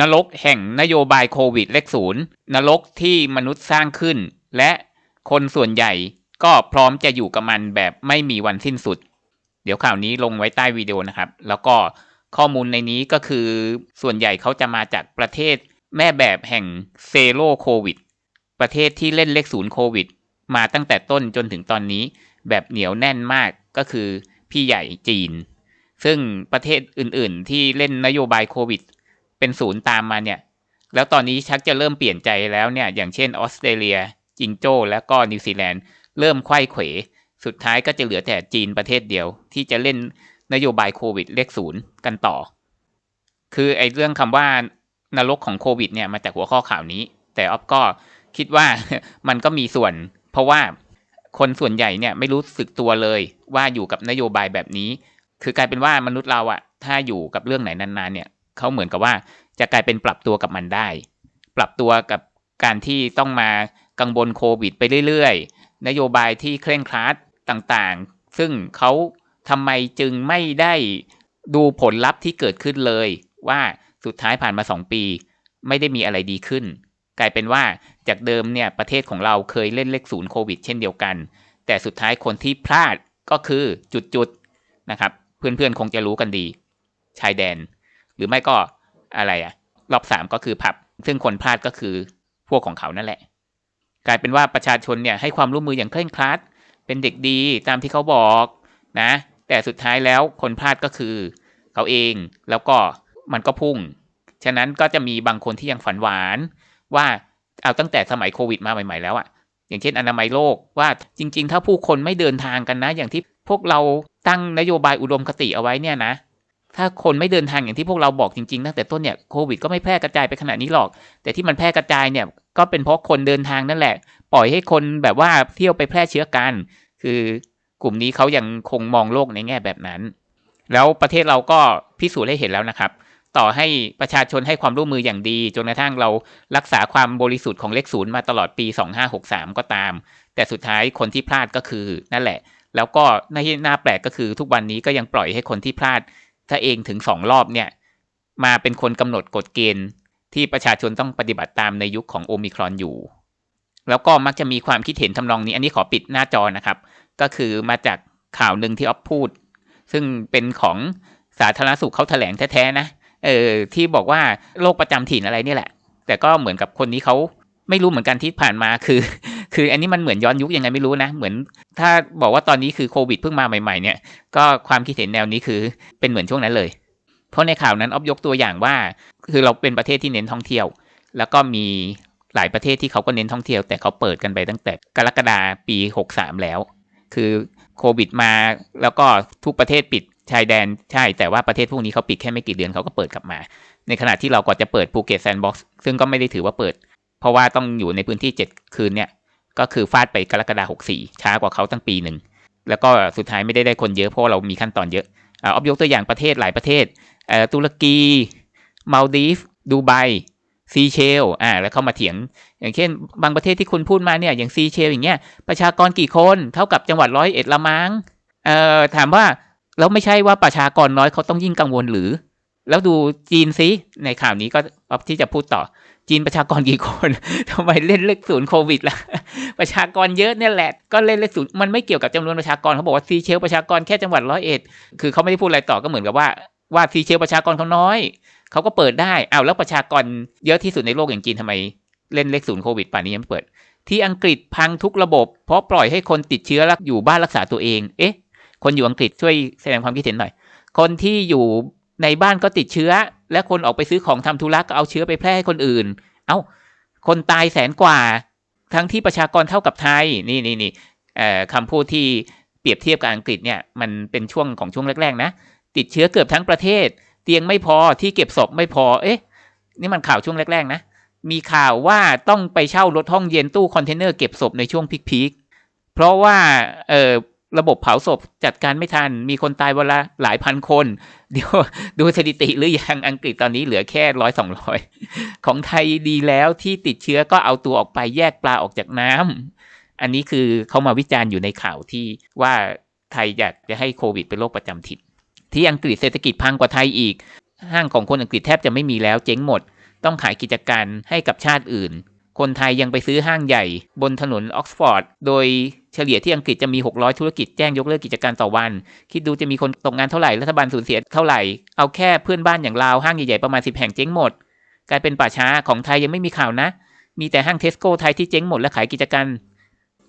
นรกแห่งนโยบายโควิดเลขศูนย์นรกที่มนุษย์สร้างขึ้น และคนส่วนใหญ่ก็พร้อมจะอยู่กับมันแบบไม่มีวันสิ้นสุด เดี๋ยวข่าวนี้ลงไว้ใต้วิดีโอนะครับ แล้วก็ข้อมูลในนี้ก็คือส่วนใหญ่เขาจะมาจากประเทศแม่แบบแห่งเซโรโควิด ประเทศที่เล่นเลขศูนย์โควิด มาตั้งแต่ต้นจนถึงตอนนี้ แบบเหนียวแน่นมากก็คือพี่ใหญ่จีน ซึ่งประเทศอื่นๆ ที่เล่นนโยบายโควิด เป็นศูนย์ตามมาเนี่ย แล้วตอนนี้ชักจะเริ่มเปลี่ยนใจแล้วเนี่ย อย่างเช่นออสเตรเลีย จิงโจ้ และก็นิวซีแลนด์ เริ่มไขว้เขว สุดท้ายก็จะเหลือแต่จีนประเทศเดียว ที่จะเล่นนโยบายโควิดเลขศูนย์กันต่อ คือไอ้เรื่องคำว่านรกของโควิดเนี่ยมาจากหัวข้อข่าวนี้ แต่ออฟก็คิดว่ามันก็มีส่วน เพราะว่าคนส่วนใหญ่เนี่ยไม่รู้สึกตัวเลยว่าอยู่กับนโยบายแบบนี้ คือกลายเป็นว่ามนุษย์เราอะถ้าอยู่กับเรื่องไหนนานๆเนี่ย เขาเหมือนกับว่าจะกลายเป็นปรับตัวกับมันได้ ปรับตัวกับการที่ต้องมากังวลโควิดไปเรื่อยๆ นโยบายที่เคร่งครัดต่างๆ ซึ่งเขาทำไมจึงไม่ได้ดูผลลัพธ์ที่เกิดขึ้นเลย ว่าสุดท้ายผ่านมา 2 ปี ไม่ได้มีอะไรดีขึ้น กลายเป็นว่าจากเดิมเนี่ยประเทศของเราเคยเล่นเลขศูนย์โควิดเช่นเดียวกัน แต่สุดท้ายคนที่พลาดก็คือจุดๆนะครับ เพื่อนๆคงจะรู้กันดี ชายแดน หรือไม่ก็อะไรอะรอบสามก็คือผับ ซึ่งคนพลาดก็คือพวกของเขานั่นแหละ กลายเป็นว่าประชาชนเนี่ยให้ความร่วมมืออย่างเคร่งครัด เป็นเด็กดีตามที่เขาบอกนะ แต่สุดท้ายแล้วคนพลาดก็คือเขาเองแล้วก็มันก็พุ่ง ฉะนั้นก็จะมีบางคนที่ยังฝันหวานว่าเอาตั้งแต่สมัยโควิดมาใหม่ ๆ แล้วอะอย่างเช่นอนามัยโลกว่าจริง ๆ ถ้าผู้คนไม่เดินทางกันนะ อย่างที่พวกเราตั้งนโยบายอุดมคติเอาไว้เนี่ยนะ ถ้าคนไม่เดินทางอย่างที่พวกเราบอกจริงๆตั้งแต่ต้นเนี่ยโควิดก็ไม่แพร่กระจายไปขนาดนี้หรอก แต่ที่มันแพร่กระจายเนี่ยก็เป็นเพราะคนเดินทางนั่นแหละ ปล่อยให้คนแบบว่าเที่ยวไปแพร่เชื้อกัน คือกลุ่มนี้เขายังคงมองโลกในแง่แบบนั้น แล้วประเทศเราก็พิสูจน์ให้เห็นแล้วนะครับ ต่อให้ประชาชนให้ความร่วมมืออย่างดีจนกระทั่งเรารักษาความบริสุทธิ์ของเลขศูนย์มาตลอดปี 2563 ก็ตาม แต่สุดท้ายคนที่พลาดก็คือนั่นแหละ แล้วก็น่าที่น่าแปลกก็คือทุกวันนี้ก็ยังปล่อยให้คนที่พลาด ถ้าเองถึงสองรอบเนี่ย มาเป็นคนกำหนดกฎเกณฑ์ที่ประชาชนต้องปฏิบัติตามในยุคของโอมิครอนอยู่ แล้วก็มักจะมีความคิดเห็นทำนองนี้ อันนี้ขอปิดหน้าจอนะครับ ก็คือมาจากข่าวหนึ่งที่ออฟพูด ซึ่งเป็นของสาธารณสุขเขาแถลงแท้ๆนะ เออที่บอกว่าโรคประจำถิ่นอะไรนี่แหละ แต่ก็เหมือนกับคนนี้เขา ไม่รู้เหมือนกันที่ผ่านมาคือ คืออันนี้มันเหมือนย้อนยุคยังไงไม่รู้นะ เหมือนถ้าบอกว่าตอนนี้คือโควิดเพิ่งมาใหม่ๆ เนี่ย ก็ความคิดเห็นแนวนี้คือเป็นเหมือนช่วงนั้นเลย เพราะในข่าวนั้นออฟยกตัวอย่างว่า คือเราเป็นประเทศที่เน้นท่องเที่ยว แล้วก็มีหลายประเทศที่เขาก็เน้นท่องเที่ยว แต่เขาเปิดกันไปตั้งแต่กรกฎาปี 63 แล้ว คือโควิดมาแล้วก็ทุกประเทศปิดชายแดนใช่ แต่ว่าประเทศพวกนี้เขาปิดแค่ไม่กี่เดือนเขาก็เปิดกลับมา ในขณะที่เราก็จะเปิดภูเก็ตแซนด์บ็อกซ์ซึ่งก็ไม่ได้ถือว่าเปิด เพราะว่าต้องอยู่ในพื้นที่ 7 คืนเนี่ย ก็คือฟาดไปกรกฎาคม64ช้ากว่าเขาตั้งปีหนึ่ง แล้วก็สุดท้ายไม่ได้ได้คนเยอะเพราะเรามีขั้นตอนเยอะออฟยกตัวอย่างประเทศหลายประเทศตุรกีมาลดีฟดูไบซีเชลอ่าแล้วเข้ามาเถียง อย่างเช่น บางประเทศที่คุณพูดมาเนี่ยอย่างซีเชลอย่างเงี้ยประชากรกี่คนเท่ากับจังหวัดร้อยเอ็ดละมั้งเอ่อถามว่าแล้วไม่ใช่ว่าประชากรน้อยเขาต้องยิ่งกังวลหรือ แล้วดูจีนซิในข่าวนี้ก็ออฟที่จะพูดต่อ จีนประชากรกี่คนทำไมเล่นเลขศูนย์โควิดล่ะ ประชากรเยอะเนี่ยแหละ ก็เล่นเลขศูนย์มันไม่เกี่ยวกับจำนวนประชากรเขาบอกว่าซีเชลประชากรแค่จังหวัดร้อยเอ็ดคือเขาไม่ได้พูดอะไรต่อก็เหมือนกับว่าว่าซีเชลประชากรเขาน้อย เขาก็เปิดได้เอาแล้วประชากรเยอะที่สุดในโลกอย่างจีนทำไม เล่นเลขศูนย์โควิดป่านนี้ยังไม่เปิด ที่อังกฤษพังทุกระบบ เพราะปล่อยให้คนติดเชื้อแล้วอยู่บ้านรักษาตัวเอง เอ๊ะ คนอยู่อังกฤษช่วยแสดงความคิดเห็นหน่อย คนที่อยู่ ในบ้านก็ติดเชื้อ และคนออกไปซื้อของทำธุระก็เอาเชื้อไปแพร่ให้คนอื่น เอา้า คนตายแสนกว่า ทั้งที่ประชากรเท่ากับไทย นี่นี่นี่คำพูดที่เปรียบเทียบกับอังกฤษเนี่ย มันเป็นช่วงของช่วงแรก ๆ นะ ติดเชื้อเกือบทั้งประเทศ เตียงไม่พอที่เก็บศพไม่พอ เอ๊ะ นี่มันข่าวช่วงแรก ๆ นะ มีข่าวว่าต้องไปเช่ารถห้องเย็นตู้คอนเทนเนอร์เก็บศพในช่วงพีคๆเพราะว่า เออ ระบบเผาศพจัดการไม่ทัน มีคนตายเวละหลายพันคน เดี๋ยวดูสถิติหรือยังอังกฤษตอนนี้เหลือแค่ร้อยสองร้อยของไทยดีแล้วที่ติดเชื้อก็เอาตัวออกไปแยกปลาออกจากน้ำอันนี้คือเขามาวิจารณ์อยู่ในข่าวที่ว่าไทยอยากจะให้โควิดเป็นโรคประจำถิ่นที่อังกฤษเศรษฐกิจพังกว่าไทยอีก ห้างของคนอังกฤษแทบจะไม่มีแล้วเจ๊งหมด ต้องขายกิจการให้กับชาติอื่น คนไทยยังไปซื้อห้างใหญ่บนถนนออกซฟอร์ด โดยเฉลี่ยที่อังกฤษจะมี 600 ธุรกิจแจ้งยกเลิกกิจการต่อวัน คิดดูจะมีคนตกงานเท่าไหร่ รัฐบาลสูญเสียเท่าไหร่ เอาแค่เพื่อนบ้านอย่างลาวห้างใหญ่ๆประมาณ 10 แห่งเจ๊งหมด กลายเป็นป่าช้าของไทยยังไม่มีข่าวนะ มีแต่ห้างเทสโก้ไทยที่เจ๊งหมดและขายกิจการ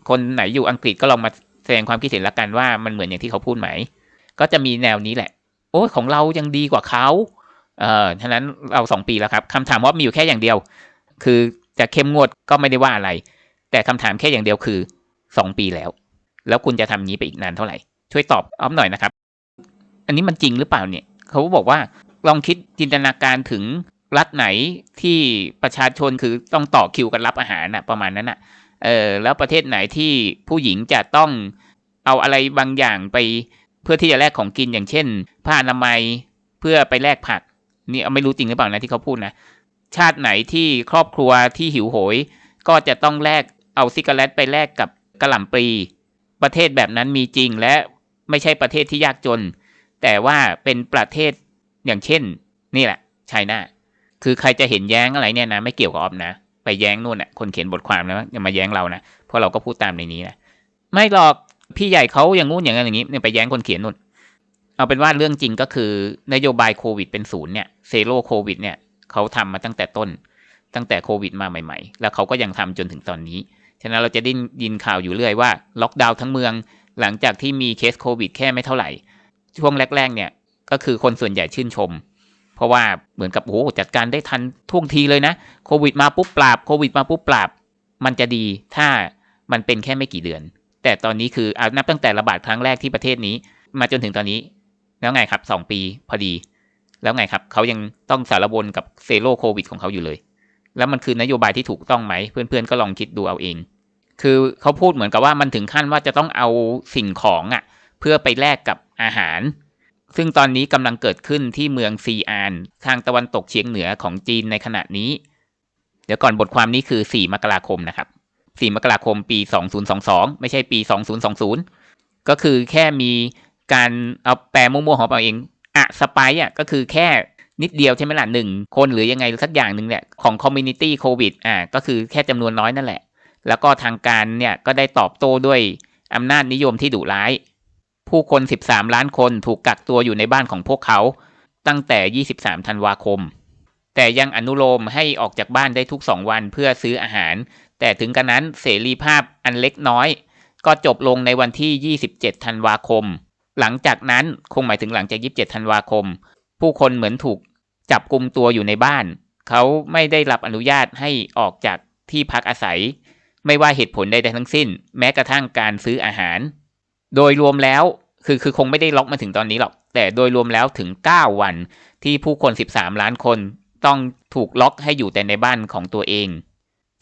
คนไหนอยู่อังกฤษก็ลองมาแสดงความคิดเห็นละกันว่ามันเหมือนอย่างที่เขาพูดไหม ก็จะมีแนวนี้แหละ โอ้ยของเรายังดีกว่าเขา เอ่อฉะนั้นเราสองปีแล้วครับคำถามว่ามีอยู่แค่อย่างเดียว คือ จะเข้มงวดก็ไม่ได้ว่าอะไร แต่คำถามแค่อย่างเดียวคือสองปีแล้ว แล้วคุณจะทำนี้ไปอีกนานเท่าไหร่ ช่วยตอบอ้อมหน่อยนะครับ อันนี้มันจริงหรือเปล่าเนี่ย เขาบอกว่าลองคิดจินตนาการถึงรัฐไหนที่ประชาชนคือต้องต่อคิวกันรับอาหารน่ะประมาณนั้นน่ะเออแล้วประเทศไหนที่ผู้หญิงจะต้องเอาอะไรบางอย่างไปเพื่อที่จะแลกของกินอย่างเช่น ผ้าอนามัยเพื่อไปแลกผักนี่เอาไม่รู้จริงหรือเปล่านะที่เขาพูดนะ ชาติไหนที่ครอบครัวที่หิวโหย ก็จะต้องแลกเอาซิกาเรตไปแลกกับกระหล่ำปลี ประเทศแบบนั้นมีจริงและไม่ใช่ประเทศที่ยากจน แต่ว่าเป็นประเทศอย่างเช่น นี่แหละไชน่าคือใครจะเห็นแย้งอะไรเนี่ยนะ ไม่เกี่ยวกับออมนะ ไปแย้งนู่นน่ะ คนเขียนบทความนะอย่ามาแย้งเรานะเพราะเราก็พูดตามในนี้นะไม่หรอกพี่ใหญ่เขาอย่างงู้นอย่างนั้นอย่างนี้เนี่ยไปแย้งคนเขียนนู่นเอาเป็นว่าเรื่องจริงก็คือนโยบายโควิดเป็นศูนย์เนี่ยเซโร่โควิดเนี่ย เขาทำมาตั้งแต่ต้น ตั้งแต่โควิดมาใหม่ ๆ แล้วเขาก็ยังทำจนถึงตอนนี้ ฉะนั้นเราจะได้ยินข่าวอยู่เรื่อยว่าล็อกดาวน์ทั้งเมือง หลังจากที่มีเคสโควิดแค่ไม่เท่าไหร่ ช่วงแรก ๆ เนี่ยก็คือคนส่วนใหญ่ชื่นชม เพราะว่าเหมือนกับโอ้จัดการได้ทันท่วงทีเลยนะโควิดมาปุ๊บปราบโควิดมาปุ๊บปราบ มันจะดีถ้ามันเป็นแค่ไม่กี่เดือน แต่ตอนนี้คือเอานับตั้งแต่ระบาดครั้งแรกที่ประเทศนี้ มาจนถึงตอนนี้ แล้วไงครับสองปีพอดี แล้วไงครับเขายังต้องสารวนกับเซโร่โควิดของเขาอยู่เลย แล้วมันคือนโยบายที่ถูกต้องไหม เพื่อนๆก็ลองคิดดูเอาเอง คือเขาพูดเหมือนกับว่ามันถึงขั้นว่าจะต้องเอาสิ่งของอะ่ะ เพื่อไปแลกกับอาหาร ซึ่งตอนนี้กำลังเกิดขึ้นที่เมืองซีอานทางตะวันตกเฉียงเหนือของจีนในขณะนี้ เดี๋ยวก่อนบทความนี้คือ 4 มกราคมนะครับ 4 มกราคมปี 2022 ไม่ใช่ปี 2020 ก็คือแค่มีการเอาแปลมั่วๆของเราเอง อะสไปอะก็คือแค่นิดเดียวใช่ไหมล่ะหนึ่งคนหรือยังไงสักอย่างหนึ่งเนี่ยของคอมมูนิตี้โควิดอ่าก็คือแค่จำนวนน้อยนั่นแหละ แล้วก็ทางการเนี่ยก็ได้ตอบโต้ด้วยอำนาจนิยมที่ดุร้าย ผู้คน 13 ล้านคนถูกกักตัวอยู่ในบ้านของพวกเขา ตั้งแต่ 23 ธันวาคม แต่ยังอนุโลมให้ออกจากบ้านได้ทุก 2 วันเพื่อซื้ออาหาร แต่ถึงกระนั้นเสรีภาพอันเล็กน้อย ก็จบลงในวันที่ 27 ธันวาคม หลังจากนั้นคงหมายถึงหลังจาก27ธันวาคม ผู้คนเหมือนถูกจับกลุมตัวอยู่ในบ้าน เขาไม่ได้รับอนุญาตให้ออกจากที่พักอาศัย ไม่ว่าเหตุผลใดๆทั้งสิ้น แม้กระทั่งการซื้ออาหาร โดยรวมแล้วคือคือคงไม่ได้ล็อกมาถึงตอนนี้หรอก แต่โดยรวมแล้วถึง 9 วันที่ผู้คน 13 ล้านคน ต้องถูกล็อกให้อยู่แต่ในบ้านของตัวเอง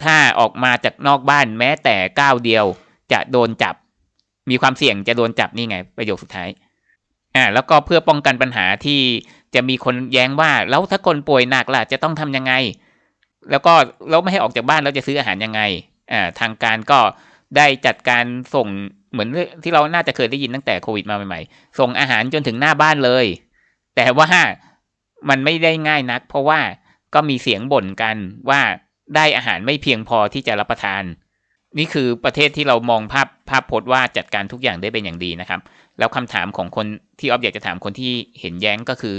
ถ้าออกมาจากนอกบ้านแม้แต่ก้าวเดียวจะโดนจับ มีความเสี่ยงจะโดนจับนี่ไง ประโยคสุดท้ายอ่าแล้วก็เพื่อป้องกันปัญหาที่จะมีคนแย้งว่าแล้วถ้าคนป่วยหนักล่ะจะต้องทำยังไง แล้วก็แล้วไม่ให้ออกจากบ้านแล้วจะซื้ออาหารยังไงอ่าทางการก็ได้จัดการส่งเหมือนที่เราน่าจะเคยได้ยินตั้งแต่โควิดมาใหม่ๆ ส่งอาหารจนถึงหน้าบ้านเลย แต่ว่ามันไม่ได้ง่ายนัก เพราะว่าก็มีเสียงบ่นกันว่าได้อาหารไม่เพียงพอที่จะรับประทาน นี่คือประเทศที่เรามองภาพภาพพจน์ว่าจัดการทุกอย่างได้เป็นอย่างดีนะครับ แล้วคำถามของคนที่ออฟอยากจะถามคนที่เห็นแย้งก็คือ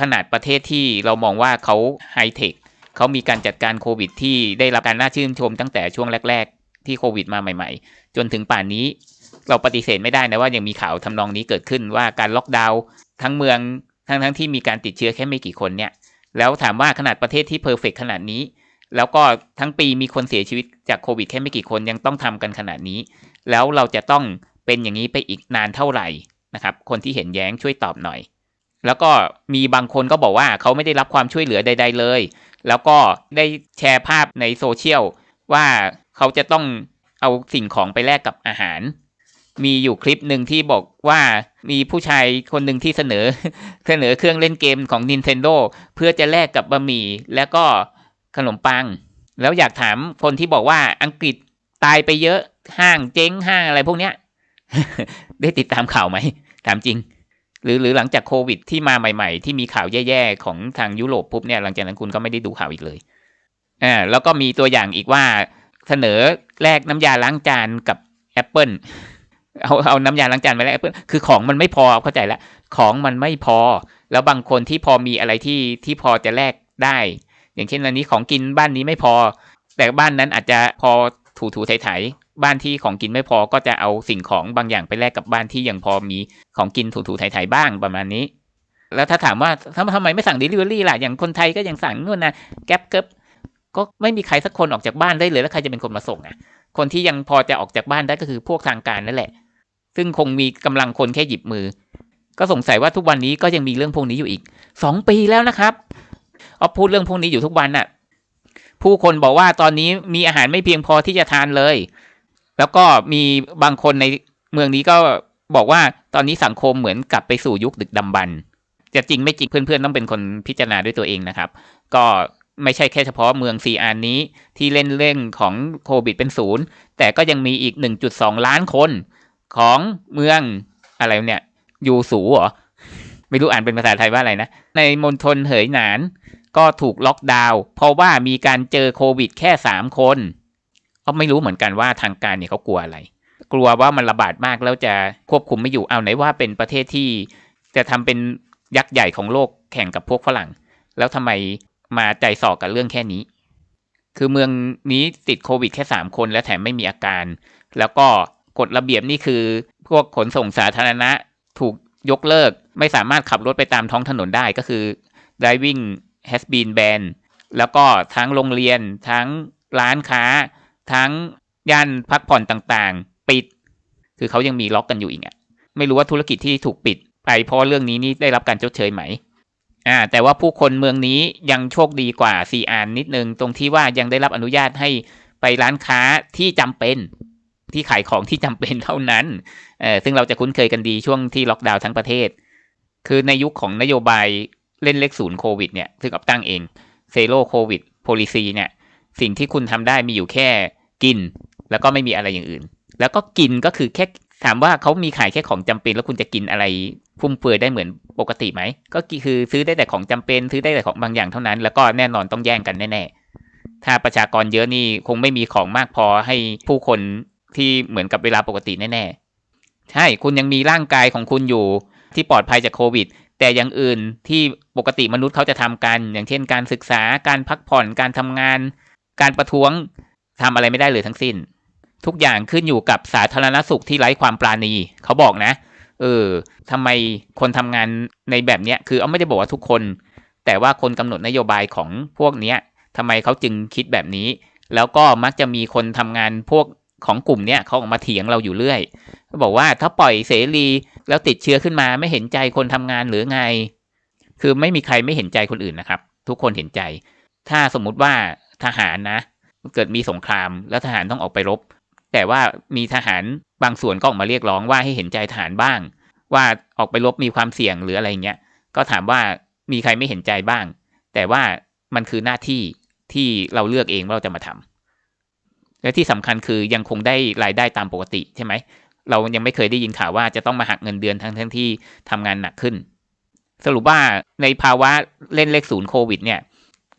ขนาดประเทศที่เรามองว่าเขาไฮเทคเขามีการจัดการโควิด ที่ได้รับการน่าชื่นชมตั้งแต่ช่วงแรก ๆ ที่โควิดมาใหม่ ๆ จนถึงป่านนี้ เราปฏิเสธไม่ได้นะว่ายังมีข่าวทำนองนี้เกิดขึ้นว่าการล็อกดาวน์ทั้งเมืองทั้งทั้งที่มีการติดเชื้อแค่ไม่กี่คนเนี่ยแล้วถามว่าขนาดประเทศที่เพอร์เฟกขนาดนี้ แล้วก็ทั้งปีมีคนเสียชีวิตจากโควิดแค่ไม่กี่คนยังต้องทำกันขนาดนี้ แล้วเราจะต้องเป็นอย่างนี้ไปอีกนานเท่าไหร่นะครับ คนที่เห็นแย้งช่วยตอบหน่อย แล้วก็มีบางคนก็บอกว่าเขาไม่ได้รับความช่วยเหลือใด ๆ เลย แล้วก็ได้แชร์ภาพในโซเชียลว่าเขาจะต้องเอาสิ่งของไปแลกกับอาหาร มีอยู่คลิปหนึ่งที่บอกว่ามีผู้ชายคนหนึ่งที่เสนอ เสนอเครื่องเล่นเกมของ Nintendo เพื่อจะแลกกับบะหมี่แล้วก็ ขนมปัง แล้วอยากถามคนที่บอกว่าอังกฤษตายไปเยอะห้างเจ๊งห้างอะไรพวกเนี้ย ได้ติดตามข่าวไหมถามจริง หรือหรือหลังจากโควิดที่มาใหม่ ๆ ที่มีข่าวแย่ๆของทางยุโรปปุ๊บเนี่ยหลังจากนั้นคุณก็ไม่ได้ดูข่าวอีกเลยอ่าแล้วก็มีตัวอย่างอีกว่าเสนอแลกน้ำยาล้างจานกับ Apple เอาเอาน้ำยาล้างจานไปแล้ว Apple คือของมันไม่พอเข้าใจแล้วของมันไม่พอ แล้วบางคนที่พอมีอะไรที่ที่พอจะแลกได้ อย่างเช่นอันนี้ของกินบ้านนี้ไม่พอ แต่บ้านนั้นอาจจะพอถูถูไถๆบ้านที่ของกินไม่พอก็จะเอาสิ่งของบางอย่างไปแลกกับบ้านที่ยังพอมีของกินถูถูไถๆบ้างประมาณนี้ แล้วถ้าถามว่าทำทำไมไม่สั่ง delivery ล่ะอย่างคนไทยก็ยังสั่งนู่นนะแก๊ปเกิบก็ไม่มีใครสักคนออกจากบ้านได้เลยแล้วใครจะเป็นคนมาส่งอะ คนที่ยังพอจะออกจากบ้านได้ก็คือพวกทางการนั่นแหละ ซึ่งคงมีกำลังคนแค่หยิบมือ ก็สงสัยว่าทุกวันนี้ก็ยังมีเรื่องพวกนี้อยู่อีกสองปีแล้วนะครับ เอาพูดเรื่องพวกนี้อยู่ทุกวันน่ะ ผู้คนบอกว่าตอนนี้มีอาหารไม่เพียงพอที่จะทานเลย แล้วก็มีบางคนในเมืองนี้ก็บอกว่าตอนนี้สังคมเหมือนกลับไปสู่ยุคดึกดำบรรพ์จะจริงไม่จริงเพื่อนๆต้องเป็นคนพิจารณาด้วยตัวเองนะครับ ก็ไม่ใช่แค่เฉพาะเมืองซีอานนี้ที่เล่นเรื่องของโควิดเป็นศูนย์แต่ก็ยังมีอีก 1.2 ล้านคนของเมืองอะไรเนี่ยยูสูเหรอไม่รู้อ่านเป็นภาษาไทยว่าอะไรนะ ในมณฑลเหยหนาน ก็ถูกล็อกดาวน์เพราะว่ามีการเจอโควิดแค่สามคนก็ไม่รู้เหมือนกันว่าทางการเนี่ยเขากลัวอะไร กลัวว่ามันระบาดมากแล้วจะควบคุมไม่อยู่เอาไหนว่าเป็นประเทศที่จะทำเป็นยักษ์ใหญ่ของโลกแข่งกับพวกฝรั่ง แล้วทำไมมาใจสอกกับเรื่องแค่นี้ คือเมืองนี้ติดโควิดแค่สามคนและแถมไม่มีอาการ แล้วก็กฎระเบียบนี่คือ พวกขนส่งสาธารณะถูกยกเลิก ไม่สามารถขับรถไปตามท้องถนนได้ก็คือ driving has been banned แล้วก็ทั้งโรงเรียน ทั้งร้านค้า ทั้งย่านพักผ่อนต่างๆ ปิด คือเขายังมีล็อกกันอยู่อีกอะไม่รู้ว่าธุรกิจที่ถูกปิดไปเพราะเรื่องนี้นี่ได้รับการชดเชยไหมอ่าแต่ว่าผู้คนเมืองนี้ยังโชคดีกว่าซีอานนิดนึง ตรงที่ว่ายังได้รับอนุญาตให้ไปร้านค้าที่จำเป็นที่ขายของที่จำเป็นเท่านั้นเออซึ่งเราจะคุ้นเคยกันดีช่วงที่ล็อกดาวน์ทั้งประเทศ คือในยุคของนโยบาย เล่นเลขศูนย์โควิดเนี่ยซึ่งอับตั้งเองเซโ o โควิดโพลิซีเนี่ยสิ่งที่คุณทำได้มีอยู่แค่กิน แล้วก็ไม่มีอะไรอย่างอื่น แล้วก็กินก็คือแค่ถามว่าเขามีขายแค่ของจำเป็น แล้วคุณจะกินอะไรฟุ่มเฟือยได้เหมือนปกติไหม ก็คือซื้อได้แต่ของจำเป็น ซื้อได้แต่ของบางอย่างเท่านั้น แล้วก็แน่นอนต้องแย่งกันแน่ๆ ถ้าประชากรเยอะนี่คงไม่มีของมากพอให้ผู้คนที่เหมือนกับเวลาปกติแน่ๆ ใช่ คุณยังมีร่างกายของคุณอยู่ที่ปลอดภัยจากโควิด แต่อย่างอื่นที่ปกติมนุษย์เขาจะทำกัน อย่างเช่น การศึกษาการพักผ่อนการทำงาน การประท้วงทำอะไรไม่ได้เลยทั้งสิ้น ทุกอย่างขึ้นอยู่กับสาธารณสุขที่ไร้ความปราณี เขาบอกนะ เออทำไมคนทำงานในแบบเนี้ยคือเอาไม่ได้บอกว่าทุกคน แต่ว่าคนกำหนดนโยบายของพวกเนี้ยทำไมเขาจึงคิดแบบนี้ แล้วก็มักจะมีคนทำงานพวกของกลุ่มเนี้ยเขาออกมาเถียงเราอยู่เรื่อย เขาบอกว่าถ้าปล่อยเสรีแล้วติดเชื้อขึ้นมาไม่เห็นใจคนทำงานหรือไง คือไม่มีใครไม่เห็นใจคนอื่นนะครับ ทุกคนเห็นใจ ถ้าสมมุติว่าทหารนะเกิดมีสงครามแล้วทหารต้องออกไปรบ แต่ว่ามีทหารบางส่วนก็ออกมาเรียกร้องว่าให้เห็นใจทหารบ้าง ว่าออกไปรบมีความเสี่ยงหรืออะไรเงี้ยก็ถามว่ามีใครไม่เห็นใจบ้าง แต่ว่ามันคือหน้าที่ที่เราเลือกเองว่าเราจะมาทำและที่สำคัญคือยังคงได้รายได้ตามปกติใช่ไหม เรายังไม่เคยได้ยินข่าวว่าจะต้องมาหักเงินเดือนทั้งทั้งที่ทำงานหนักขึ้น สรุปว่าในภาวะเล่นเลขศูนย์โควิดเนี่ย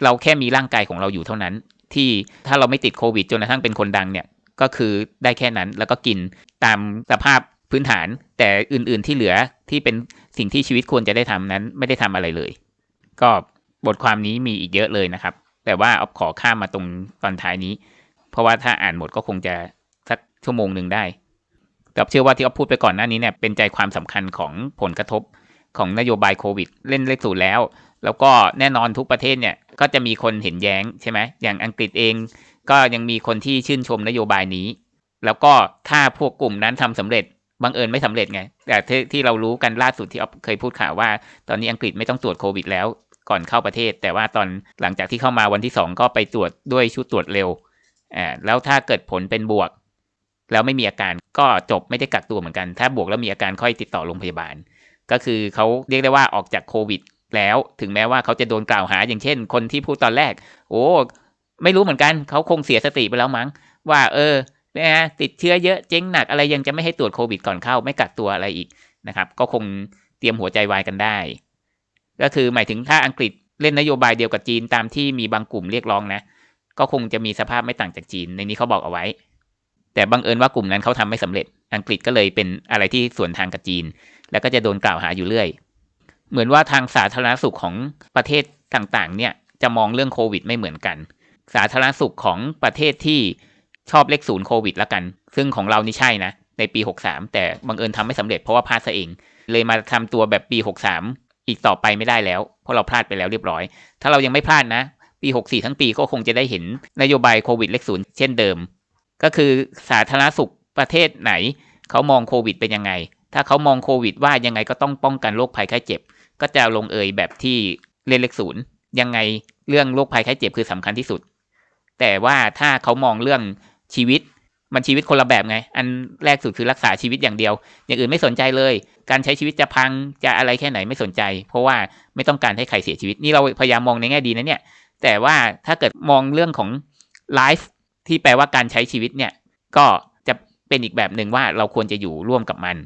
เราแค่มีร่างกายของเราอยู่เท่านั้น ที่ถ้าเราไม่ติดโควิดจนกระทั่งเป็นคนดังเนี่ยก็คือได้แค่นั้นแล้วก็กินตามสภาพพื้นฐาน แต่อื่น ๆที่เหลือที่เป็นสิ่งที่ชีวิตควรจะได้ทำนั้น ไม่ได้ทำอะไรเลย ก็บทความนี้มีอีกเยอะเลยนะครับ แต่ว่าเอาขอข้ามมาตรงตอนท้ายนี้ เพราะว่าถ้าอ่านหมดก็คงจะสักชั่วโมงหนึ่งได้ แต่เชื่อว่าที่เขาพูดไปก่อนหน้านี้เนี่ยเป็นใจความสำคัญของผลกระทบของนโยบายโควิด เล่นเลขศูนย์แล้ว แล้วก็แน่นอนทุกประเทศเนี่ยก็จะมีคนเห็นแย้งใช่ไหมอย่างอังกฤษเอง ก็ยังมีคนที่ชื่นชมนโยบายนี้ แล้วก็ถ้าพวกกลุ่มนั้นทำสำเร็จบังเอิญไม่สำเร็จไงแต่ที่เรารู้กันล่าสุดที่เคยพูดข่าวว่า ตอนนี้อังกฤษไม่ต้องตรวจโควิดแล้วก่อนเข้าประเทศ แต่ว่าตอนหลังจากที่เข้ามาวันที่สองก็ไปตรวจด้วยชุดตรวจเร็วอ่าแล้วถ้าเกิดผลเป็นบวก แล้วไม่มีอาการก็จบไม่ได้กักตัวเหมือนกัน ถ้าบวกแล้วมีอาการค่อยติดต่อโรงพยาบาล ก็คือเขาเรียกได้ว่าออกจากโควิด แล้วถึงแม้ว่าเขาจะโดนกล่าวหาอย่างเช่น คนที่พูดตอนแรก โอ้ไม่รู้เหมือนกันเขาคงเสียสติไปแล้วมั้ง ว่า เออนะติดเชื้อเยอะเจ๊งหนักอะไรยังจะไม่ให้ตรวจโควิดก่อนเข้า ไม่กักตัวอะไรอีกนะครับ ก็คงเตรียมหัวใจวายกันได้ ก็คือหมายถึงถ้าอังกฤษเล่นนโยบายเดียวกับจีนตามที่มีบางกลุ่มเรียกร้องนะ ก็คงจะมีสภาพไม่ต่างจากจีน ในนี้เขาบอกเอาไว้ แต่บังเอิญว่ากลุ่มนั้นเขาทำไม่สำเร็จ อังกฤษก็เลยเป็นอะไรที่สวนทางกับจีน แล้วก็จะโดนกล่าวหาอยู่เรื่อย เหมือนว่าทางสาธารณสุขของประเทศต่างๆ เนี่ยจะมองเรื่องโควิดไม่เหมือนกัน สาธารณสุขของประเทศที่ชอบเลขศูนย์โควิดละกัน ซึ่งของเรานี่ใช่นะ ในปี 63 แต่บังเอิญทำไม่สำเร็จเพราะว่าพลาดซะเอง เลยมาทำตัวแบบปี 63 อีกต่อไปไม่ได้แล้ว เพราะเราพลาดไปแล้วเรียบร้อย ถ้าเรายังไม่พลาดนะ ปี 64 ทั้งปีก็คงจะได้เห็นนโยบายโควิดเลขศูนย์เช่นเดิม ก็คือสาธารณสุขประเทศไหน เขามองโควิดเป็นยังไง ถ้าเขามองโควิดว่ายังไงก็ต้องป้องกันโรคภัยไข้เจ็บ ก็จะลงเอยแบบที่เรียนเลขศูนย์ยังไงเรื่องโรคภัยไข้เจ็บคือสำคัญที่สุด แต่ว่าถ้าเขามองเรื่องชีวิตมันชีวิตคนละแบบไง อันแรกสุดคือรักษาชีวิตอย่างเดียว อย่างอื่นไม่สนใจเลย การใช้ชีวิตจะพังจะอะไรแค่ไหนไม่สนใจ เพราะว่าไม่ต้องการให้ใครเสียชีวิต นี่เราพยายามมองในแง่ดีนะเนี่ย แต่ว่าถ้าเกิดมองเรื่องของไลฟ์ ที่แปลว่าการใช้ชีวิตเนี่ย ก็จะเป็นอีกแบบหนึ่งว่าเราควรจะอยู่ร่วมกับมัน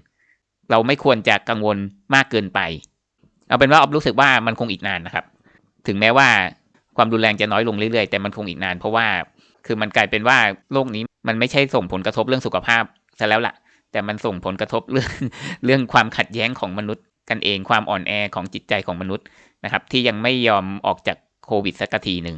เราไม่ควรจะกังวลมากเกินไป เอาเป็นว่าออฟรู้สึกว่ามันคงอีกนานนะครับ ถึงแม้ว่าความรุนแรงจะน้อยลงเรื่อยๆ แต่มันคงอีกนาน เพราะว่าคือมันกลายเป็นว่าโลกนี้มันไม่ใช่ส่งผลกระทบเรื่องสุขภาพซะแล้วล่ะ แต่มันส่งผลกระทบเรื่องเรื่องความขัดแย้งของมนุษย์กันเองความอ่อนแอของจิตใจของมนุษย์นะครับ ที่ยังไม่ยอมออกจากโควิดสักทีหนึ่ง